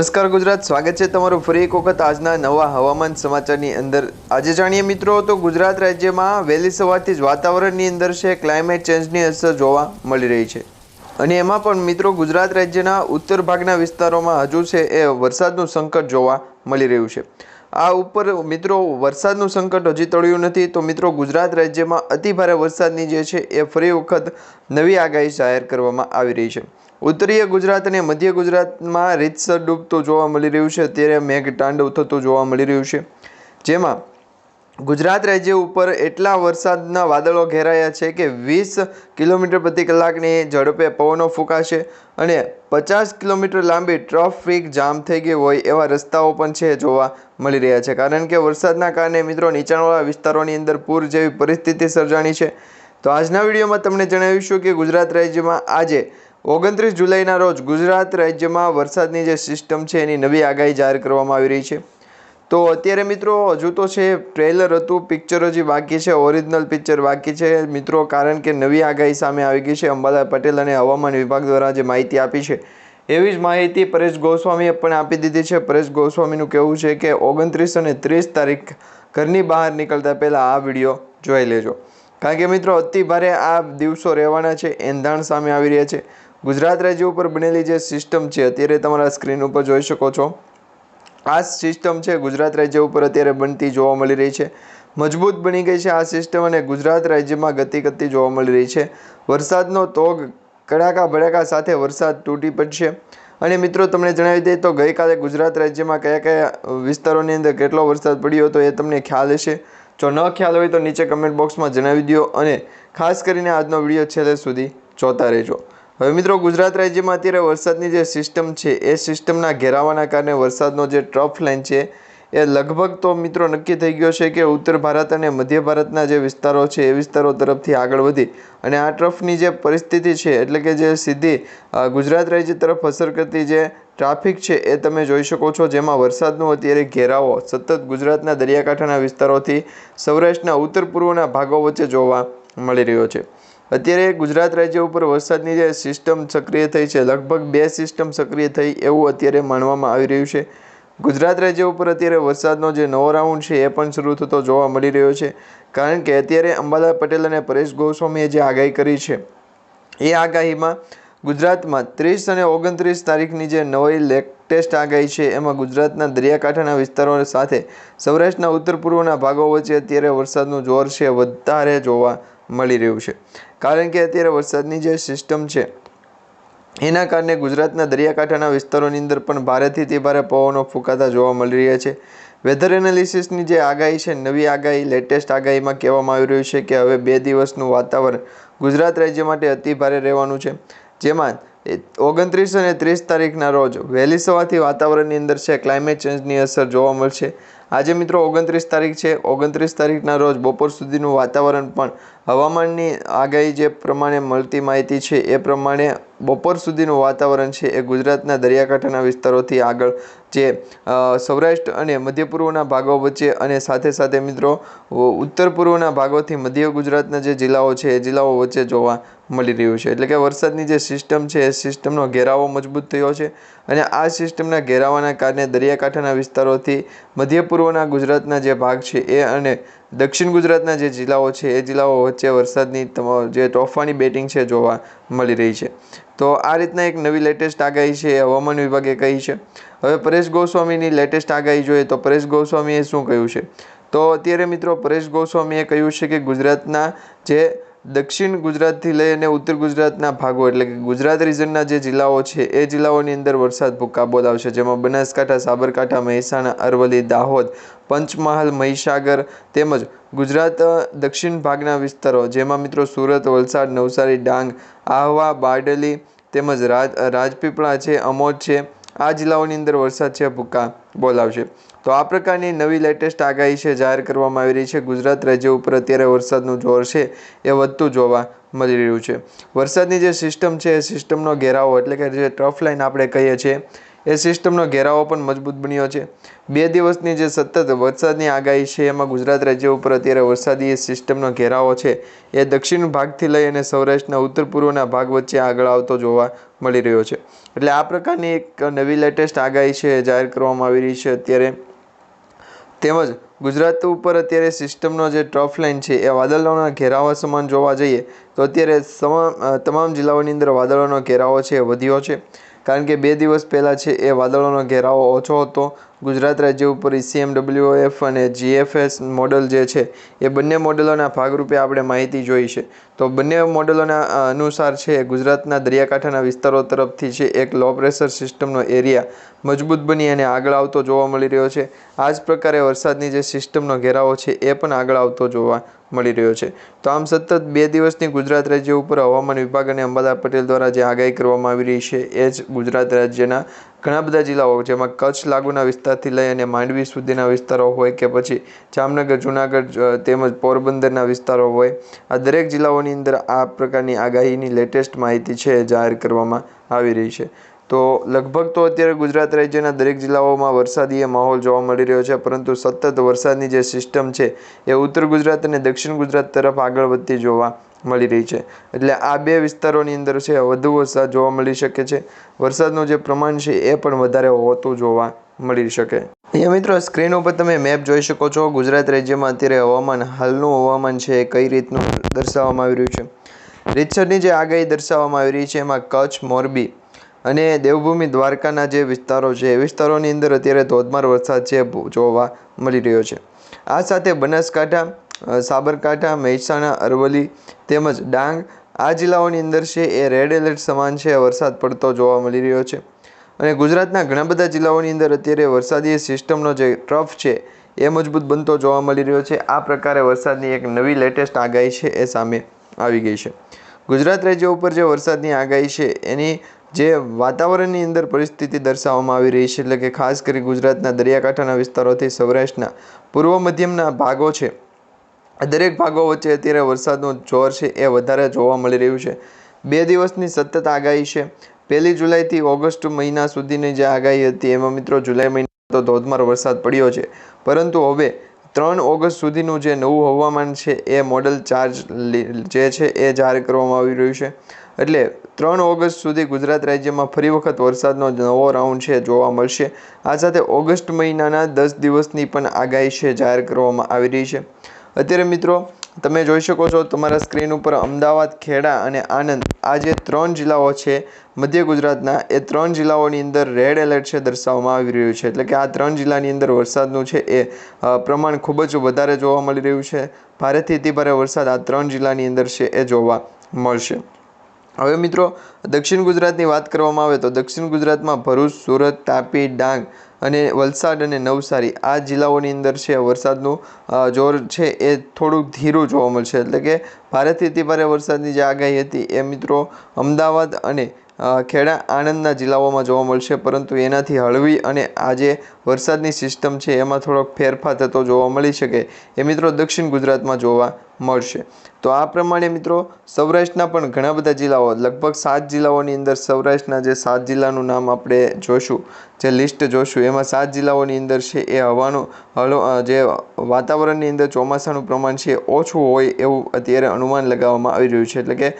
નમસ્કાર ગુજરાત, સ્વાગત છે તમારું ફરી એક વખત આજના નવા હવામાન સમાચારની અંદર. આજે જાણીએ મિત્રો તો ગુજરાત રાજ્યમાં વહેલી સવારથી જ વાતાવરણની અંદર છે ક્લાઇમેટ ચેન્જની અસર જોવા મળી રહી છે. અને એમાં પણ મિત્રો ગુજરાત રાજ્યના ઉત્તર ભાગના વિસ્તારોમાં હજુ છે એ વરસાદનું સંકટ જોવા મળી રહ્યું છે. આ ઉપર મિત્રો વરસાદનું સંકટ હજી તળ્યું નથી તો મિત્રો ગુજરાત રાજ્યમાં અતિભારે વરસાદની જે છે એ ફરી વખત નવી આગાહી જાહેર કરવામાં આવી રહી છે. ઉત્તરીય ગુજરાત અને મધ્ય ગુજરાતમાં રીતસર ડૂબતું જોવા મળી રહ્યું છે. ત્યારે મેઘ તાંડવ થતું જોવા મળી રહ્યું છે. જેમાં ગુજરાત રાજ્ય ઉપર એટલા વરસાદના વાદળો ઘેરાયા છે કે વીસ કિલોમીટર પ્રતિ કલાકની ઝડપે પવનો ફૂંકાશે અને પચાસ કિલોમીટર લાંબી ટ્રાફિક જામ થઈ ગઈ હોય એવા રસ્તાઓ પણ છે જોવા મળી રહ્યા છે. કારણ કે વરસાદના કારણે મિત્રો નીચાણવાળા વિસ્તારોની અંદર પૂર જેવી પરિસ્થિતિ સર્જાણી છે. તો આજના વિડીયોમાં તમને જણાવીશું કે ગુજરાત રાજ્યમાં આજે ઓગણત્રીસ જુલાઈના રોજ ગુજરાત રાજ્યમાં વરસાદની જે સિસ્ટમ છે એની નવી આગાહી જાહેર કરવામાં આવી રહી છે. તો અત્યારે મિત્રો, હજુ તો છે ટ્રેલર હતું, પિક્ચર હજી બાકી છે, ઓરિજિનલ પિક્ચર બાકી છે. મિત્રો, કારણ કે નવી આગાહી સામે આવી ગઈ છે, અંબાલાલ પટેલ અને હવામાન વિભાગ દ્વારા જે માહિતી આપી છે, એવી જ માહિતી પરેશ ગોસ્વામીએ પણ આપી દીધી છે. પરેશ ગોસ્વામીનું કહેવું છે કે ઓગણત્રીસ અને ત્રીસ તારીખ ઘરની બહાર નીકળતા પહેલાં આ વીડિયો જોઈ લેજો. કારણ કે મિત્રો, અતિ ભારે આ દિવસો રહેવાના છે, એંધાણ સામે આવી રહ્યા છે. ગુજરાત રાજ્ય ઉપર બનેલી જે સિસ્ટમ છે, અત્યારે તમારા સ્ક્રીન ઉપર જોઈ શકો છો. આ સિસ્ટમ છે, ગુજરાત રાજ્ય ઉપર અત્યારે બનતી જોવા મળી રહી છે. મજબૂત બની ગઈ છે આ સિસ્ટમ અને ગુજરાત રાજ્યમાં ગતિ કરતી જોવા મળી રહી છે. વરસાદનો તોગ કડાકા ભડાકા સાથે વરસાદ તૂટી પડશે. અને મિત્રો, તમને જણાવી દઈએ તો ગઈકાલે ગુજરાત રાજ્યમાં કયા કયા વિસ્તારોની અંદર કેટલો વરસાદ પડ્યો હતો એ તમને ખ્યાલ હશે. જો ન ખ્યાલ હોય તો નીચે કમેન્ટ બોક્સમાં જણાવી દો અને ખાસ કરીને આજનો વીડિયો છેલ્લે સુધી જોતા રહેજો. હવે મિત્રો, ગુજરાત રાજ્યમાં અત્યારે વરસાદની જે સિસ્ટમ છે, એ સિસ્ટમના ઘેરાવાના કારણે વરસાદનો જે ટ્રફ લાઇન છે, એ લગભગ તો મિત્રો નક્કી થઈ ગયો છે કે ઉત્તર ભારત અને મધ્ય ભારતના જે વિસ્તારો છે, એ વિસ્તારો તરફથી આગળ વધી અને આ ટ્રફની જે પરિસ્થિતિ છે, એટલે કે જે સીધી ગુજરાત રાજ્ય તરફ અસર કરતી જે ટ્રાફિક છે, એ તમે જોઈ શકો છો, જેમાં વરસાદનો અત્યારે ઘેરાવો સતત ગુજરાતના દરિયાકાંઠાના વિસ્તારોથી સૌરાષ્ટ્રના ઉત્તર પૂર્વના ભાગો વચ્ચે જોવા મળી રહ્યો છે. અત્યારે ગુજરાત રાજ્ય ઉપર વરસાદની જે સિસ્ટમ સક્રિય થઈ છે, લગભગ બે સિસ્ટમ સક્રિય થઈ એવું અત્યારે માનવામાં આવી રહ્યું છે. ગુજરાત રાજ્ય ઉપર અત્યારે વરસાદનો જે નવો રાઉન્ડ છે એ પણ શરૂ થતો જોવા મળી રહ્યો છે. કારણ કે અત્યારે અંબાલાલ પટેલ અને પરેશ ગોસ્વામીએ જે આગાહી કરી છે, એ આગાહીમાં ગુજરાતમાં ત્રીસ અને ઓગણત્રીસ તારીખની જે નવી લેટેસ્ટ આગાહી છે, એમાં ગુજરાતના દરિયાકાંઠાના વિસ્તારો સાથે સૌરાષ્ટ્રના ઉત્તર પૂર્વના ભાગો વચ્ચે અત્યારે વરસાદનું જોર છે, વધારે જોવા મળી રહ્યું છે. કારણ કે અત્યારે વરસાદની જે સિસ્ટમ છે, એના કારણે ગુજરાતના દરિયાકાંઠાના વિસ્તારોની અંદર પણ ભારેથી તે ભારે પવનો ફૂંકાતા જોવા મળી રહ્યા છે. વેધર એનાલિસિસની જે આગાહી છે, નવી આગાહી લેટેસ્ટ આગાહીમાં કહેવામાં આવી રહ્યું છે કે હવે બે દિવસનું વાતાવરણ ગુજરાત રાજ્ય માટે અતિ ભારે રહેવાનું છે. જેમાં ઓગણત્રીસ અને ત્રીસ તારીખના રોજ વહેલી સવારથી વાતાવરણની અંદર છે ક્લાઇમેટ ચેન્જની અસર જોવા મળશે. આજે મિત્રો ઓગણત્રીસ તારીખ છે, ઓગણત્રીસ તારીખના રોજ બપોર સુધીનું વાતાવરણ પણ હવામાનની આગાહી જે પ્રમાણે મળતી માહિતી છે, એ પ્રમાણે બપોર સુધીનું વાતાવરણ છે એ ગુજરાતના દરિયાકાંઠાના વિસ્તારોથી આગળ જે સૌરાષ્ટ્ર અને મધ્ય પૂર્વના ભાગો વચ્ચે અને સાથે સાથે મિત્રો ઉત્તર પૂર્વના ભાગોથી મધ્ય ગુજરાતના જે જિલ્લાઓ છે એ જિલ્લાઓ વચ્ચે જોવા મળી રહ્યું છે. એટલે કે વરસાદની જે સિસ્ટમ છે એ સિસ્ટમનો ઘેરાવો મજબૂત થયો છે અને આ સિસ્ટમના ઘેરાવાના કારણે દરિયાકાંઠાના વિસ્તારોથી મધ્ય પૂર્વના ગુજરાતના જે ભાગ છે એ અને દક્ષિણ ગુજરાતના જે જિલ્લાઓ છે, એ જિલ્લાઓ વચ્ચે વરસાદની તમામ જે તોફાની બેટિંગ છે જોવા મળી રહી છે. તો આ રીતના એક નવી લેટેસ્ટ આગાહી છે એ હવામાન વિભાગે કહી છે. હવે પરેશ ગોસ્વામીની લેટેસ્ટ આગાહી જોઈએ તો પરેશ ગોસ્વામીએ શું કહ્યું છે? તો અત્યારે મિત્રો પરેશ ગોસ્વામીએ કહ્યું છે કે ગુજરાતના જે દક્ષિણ ગુજરાતથી લઈને ઉત્તર ગુજરાતના ભાગો, એટલે કે ગુજરાત રિજનના જે જિલ્લાઓ છે, એ જિલ્લાઓની અંદર વરસાદ ભૂકા બોલાવશે જેમાં બનાસકાંઠા, સાબરકાંઠા, મહેસાણા, અરવલ્લી, દાહોદ, પંચમહાલ, મહીસાગર તેમજ ગુજરાત દક્ષિણ ભાગના વિસ્તારો, જેમાં મિત્રો સુરત, વલસાડ, નવસારી, ડાંગ, આહવા, બારડલી તેમજ રાજ, રાજપીપળા છે, અમોદ છે, આ જિલ્લાઓની અંદર વરસાદ છે ભૂકા બોલાવશે. તો આ પ્રકારની નવી લેટેસ્ટ આગાહી છે, જાહેર કરવામાં આવી રહી છે. ગુજરાત રાજ્ય ઉપર અત્યારે વરસાદનું જોર છે, એ વધતું જોવા મળી રહ્યું છે. વરસાદની જે સિસ્ટમ છે, એ સિસ્ટમનો ઘેરાવો, એટલે કે જે ટ્રફ લાઇન આપણે કહીએ છીએ, એ સિસ્ટમનો ઘેરાવો પણ મજબૂત બન્યો છે. બે દિવસની જે સતત વરસાદની આગાહી છે, એમાં ગુજરાત રાજ્ય ઉપર અત્યારે વરસાદી સિસ્ટમનો ઘેરાવો છે, એ દક્ષિણ ભાગથી લઈ અને સૌરાષ્ટ્રના ઉત્તર પૂર્વના ભાગ વચ્ચે આગળ આવતો જોવા મળી રહ્યો છે. એટલે આ પ્રકારની એક નવી લેટેસ્ટ આગાહી છે જાહેર કરવામાં આવી રહી છે અત્યારે. તેમજ ગુજરાત ઉપર અત્યારે સિસ્ટમનો જે ટ્રફ લાઇન છે, એ વાદળોના ઘેરાવા સમાન જોવા જઈએ, તો અત્યારે તમામ જિલ્લાઓની અંદર વાદળોનો ઘેરાવો છે એ વધ્યો છે. કારણ કે બે દિવસ પહેલાં છે, એ વાદળોનો ઘેરાવો ઓછો હતો. ગુજરાત રાજ્ય ઉપર ઈસીએમ ડબલ્યુએફ અને જીએફએસ મોડલ જે છે, એ બંને મોડલોના ભાગરૂપે આપણે માહિતી જોઈ છે. તો બંને મોડલોના અનુસાર છે, ગુજરાતના દરિયાકાંઠાના વિસ્તારો તરફથી છે, એક લો પ્રેશર સિસ્ટમનો એરિયા મજબૂત બની અને આગળ આવતો જોવા મળી રહ્યો છે. આ જ પ્રકારે વરસાદની જે સિસ્ટમનો ઘેરાવો છે, એ પણ આગળ આવતો જોવા મળી રહ્યો છે. તો આમ સતત બે દિવસની ગુજરાત રાજ્ય ઉપર હવામાન વિભાગ અને અંબાલાલ પટેલ દ્વારા જે આગાહી કરવામાં આવી રહી છે, એ જ ગુજરાત રાજ્યના ઘણા બધા જિલ્લાઓ જેમાં કચ્છ લાગુના વિસ્તારથી લઈ અને માંડવી સુધીના વિસ્તારો હોય કે પછી જામનગર, જુનાગઢ તેમજ પોરબંદરના વિસ્તારો હોય, આ દરેક જિલ્લાઓની અંદર આ પ્રકારની આગાહીની લેટેસ્ટ માહિતી છે જાહેર કરવામાં આવી રહી છે. તો લગભગ તો અત્યારે ગુજરાત રાજ્યના દરેક જિલ્લાઓમાં વરસાદી માહોલ જોવા મળી રહ્યો છે, પરંતુ સતત વરસાદની જે સિસ્ટમ છે એ ઉત્તર ગુજરાત અને દક્ષિણ ગુજરાત તરફ આગળ વધતી જોવા મળી રહી છે. એટલે આ બે વિસ્તારોની અંદર છે, વધુ વરસાદ જોવા મળી શકે છે. વરસાદનું જે પ્રમાણ છે, એ પણ વધારે હોતું જોવા મળી શકે. અહીંયા મિત્રો, સ્ક્રીન ઉપર તમે મેપ જોઈ શકો છો. ગુજરાત રાજ્યમાં અત્યારે હવામાન, હાલનું હવામાન છે, એ કઈ રીતનું દર્શાવવામાં આવી રહ્યું છે. રીતસરની જે આગાહી દર્શાવવામાં આવી રહી છે, એમાં કચ્છ, મોરબી અને દેવભૂમિ, દ્વારકાના જે વિસ્તારો છે, એ વિસ્તારોની અંદર અત્યારે ધોધમાર વરસાદ છે, જોવા મળી રહ્યો છે. આ સાથે બનાસકાંઠા સાબરકાંઠા, મહેસાણા, અરવલ્લી તેમજ ડાંગ આ જિલ્લાઓની અંદર છે એ રેડ એલર્ટ સમાન છે, વરસાદ પડતો જોવા મળી રહ્યો છે. અને ગુજરાતના ઘણા બધા જિલ્લાઓની અંદર અત્યારે વરસાદી સિસ્ટમનો જે ટ્રફ છે એ મજબૂત બનતો જોવા મળી રહ્યો છે. આ પ્રકારે વરસાદની એક નવી લેટેસ્ટ આગાહી છે એ સામે આવી ગઈ છે. ગુજરાત રાજ્ય ઉપર જે વરસાદની આગાહી છે એની જે વાતાવરણની અંદર પરિસ્થિતિ દર્શાવવામાં આવી રહી છે એટલે કે ખાસ કરી ગુજરાતના દરિયાકાંઠાના વિસ્તારોથી સૌરાષ્ટ્રના પૂર્વ મધ્યમના ભાગો છે દરેક ભાગો વચ્ચે અત્યારે વરસાદનું જોર છે, એ વધારે જોવા મળી રહ્યું છે. બે દિવસની સતત આગાહી છે. પહેલી જુલાઈથી ઓગસ્ટ મહિના સુધીની જે આગાહી હતી, એમાં મિત્રો જુલાઈ મહિના તો ધોધમાર વરસાદ પડ્યો છે. પરંતુ હવે ત્રણ ઓગસ્ટ સુધીનું જે નવું હવામાન છે, એ મોડલ ચાર્જ જે છે, એ જાહેર કરવામાં આવી રહ્યું છે. એટલે ત્રણ ઓગસ્ટ સુધી ગુજરાત રાજ્યમાં ફરી વખત વરસાદનો નવો રાઉન્ડ છે, જોવા મળશે. આ સાથે ઓગસ્ટ મહિનાના દસ દિવસની પણ આગાહી છે, જાહેર કરવામાં આવી રહી છે. અત્યારે મિત્રો, તમે જોઈ શકો છો તમારા સ્ક્રીન ઉપર અમદાવાદ, ખેડા અને આણંદ આ જે ત્રણ જિલ્લાઓ છે, મધ્ય ગુજરાતના, એ ત્રણ જિલ્લાઓની અંદર રેડ એલર્ટ છે દર્શાવવામાં આવી રહ્યું છે. એટલે કે આ ત્રણ જિલ્લાની અંદર વરસાદનું છે એ પ્રમાણ ખૂબ જ વધારે જોવા મળી રહ્યું છે. ભારેથી અતિભારે વરસાદ આ ત્રણ જિલ્લાની અંદર છે એ જોવા મળશે. હવે મિત્રો, દક્ષિણ ગુજરાતની વાત કરવામાં આવે તો દક્ષિણ ગુજરાતમાં ભરૂચ, સુરત, તાપી, ડાંગ અને વલસાડ અને નવસારી આ જિલ્લાઓની અંદર છે વરસાદનું જોર છે એ થોડુંક ધીરું જોવા મળશે. એટલે કે ભારેથી અતિભારે વરસાદની જે આગાહી હતી એ મિત્રો અમદાવાદ અને ખેડા આણંદના જિલ્લાઓમાં જોવા મળશે, પરંતુ એનાથી હળવી અને આજે વરસાદની સિસ્ટમ છે, એમાં થોડોક ફેરફાર થતો જોવા મળી શકે. એ મિત્રો દક્ષિણ ગુજરાતમાં જોવા મળશે. તો આ પ્રમાણે મિત્રો, સૌરાષ્ટ્રના પણ ઘણા બધા જિલ્લાઓ, લગભગ સાત જિલ્લાઓની અંદર સૌરાષ્ટ્રના જે સાત જિલ્લાનું નામ આપણે જોશું, જે લિસ્ટ જોશું, એમાં સાત જિલ્લાઓની અંદર છે એ હવાનું હલો જે વાતાવરણની અંદર ચોમાસાનું પ્રમાણ છે ઓછું હોય એવું અત્યારે અનુમાન લગાવવામાં આવી રહ્યું છે. એટલે કે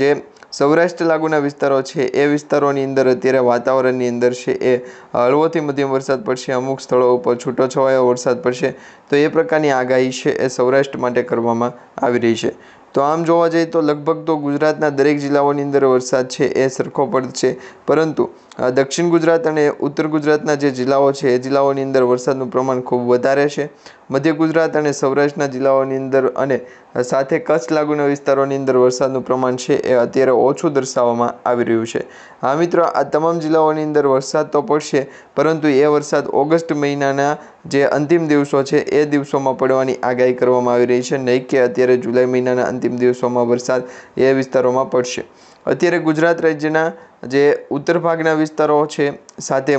જે સૌરાષ્ટ્ર લાગુના વિસ્તારો છે. એ વિસ્તારોની અંદર અત્યારે વાતાવરણની અંદર છે એ હળવોથી મધ્યમ વરસાદ પડશે, અમુક સ્થળો ઉપર છૂટોછવાયો વરસાદ પડશે. તો એ પ્રકારની આગાહી છે એ સૌરાષ્ટ્ર માટે કરવામાં આવી રહી છે. તો આમ જોવા જઈએ તો લગભગ તો ગુજરાતના દરેક જિલ્લાઓની અંદર વરસાદ છે એ સરખો પડશે. પરંતુ દક્ષિણ ગુજરાત અને ઉત્તર ગુજરાતના જે જિલ્લાઓ છે, એ જિલ્લાઓની અંદર વરસાદનું પ્રમાણ ખૂબ વધારે છે. મધ્ય ગુજરાત અને સૌરાષ્ટ્રના જિલ્લાઓની અંદર અને સાથે કચ્છ લાગુના વિસ્તારોની અંદર વરસાદનું પ્રમાણ છે, એ અત્યારે ઓછું દર્શાવવામાં આવી રહ્યું છે. હા, મિત્રો, આ તમામ જિલ્લાઓની અંદર વરસાદ તો પડશે, પરંતુ એ વરસાદ ઓગસ્ટ મહિનાના જે અંતિમ દિવસો છે, એ દિવસોમાં પડવાની આગાહી કરવામાં આવી રહી છે. નહીં કે અત્યારે જુલાઈ મહિનાના અંતિમ દિવસોમાં વરસાદ એ વિસ્તારોમાં પડશે. અત્યારે ગુજરાત રાજ્યના જે ઉત્તર ભાગના વિસ્તારો છે, સાથે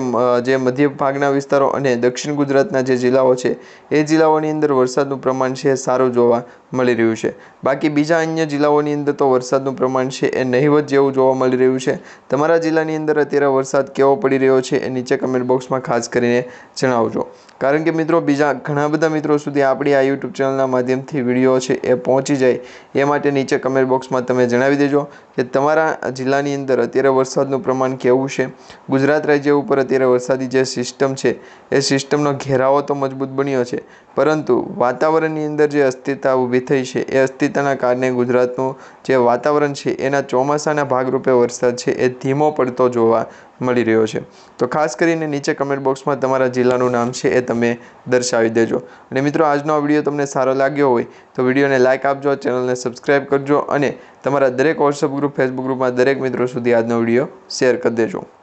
જે મધ્ય ભાગના વિસ્તારો અને દક્ષિણ ગુજરાતના જે જિલ્લાઓ છે, એ જિલ્લાઓની અંદર વરસાદનું પ્રમાણ છે સારું જોવા મળી રહ્યું છે. બાકી બીજા અન્ય જિલ્લાઓની અંદર તો વરસાદનું પ્રમાણ છે એ નહિવત જેવું જોવા મળી રહ્યું છે. તમારા જિલ્લાની અંદર અત્યારે વરસાદ કેવો પડી રહ્યો છે એ નીચે કમેન્ટ બોક્સમાં ખાસ કરીને જણાવજો. કારણ કે મિત્રો બીજા ઘણા બધા મિત્રો સુધી આપણી આ યુટ્યુબ ચેનલના માધ્યમથી વીડિયો છે એ પહોંચી જાય એ માટે નીચે કમેન્ટ બોક્સમાં તમે જણાવી દેજો કે તમારા જિલ્લાની અંદર અત્યારે વરસાદનું પ્રમાણ કેવું છે? ગુજરાત રાજ્ય ઉપર અત્યારે વરસાદી જે સિસ્ટમ છે, એ સિસ્ટમનો ઘેરાવો તો મજબૂત બન્યો છે. પરંતુ વાતાવરણની અંદર જે અસ્થિરતા ઊભી થઈ છે, એ અસ્થિરતાના કારણે ગુજરાતનું જે વાતાવરણ છે, એના ચોમાસાના ભાગરૂપે વરસાદ છે, એ ધીમો પડતો જોવા મળી રહ્યો છે. તો ખાસ કરીને નીચે કમેન્ટ બોક્સમાં તમારા જિલ્લાનું નામ છે એ તમે દર્શાવી દેજો. અને મિત્રો, આજનો વીડિયો તમને સારો લાગ્યો હોય તો વિડીયોને લાઇક આપજો, ચેનલને સબસ્ક્રાઈબ કરજો અને તમારા દરેક વોટ્સઅપ ગ્રુપ ફેસબુક ગ્રુપમાં દરેક મિત્રો સુધી આજનો વીડિયો શેર કરી દેજો.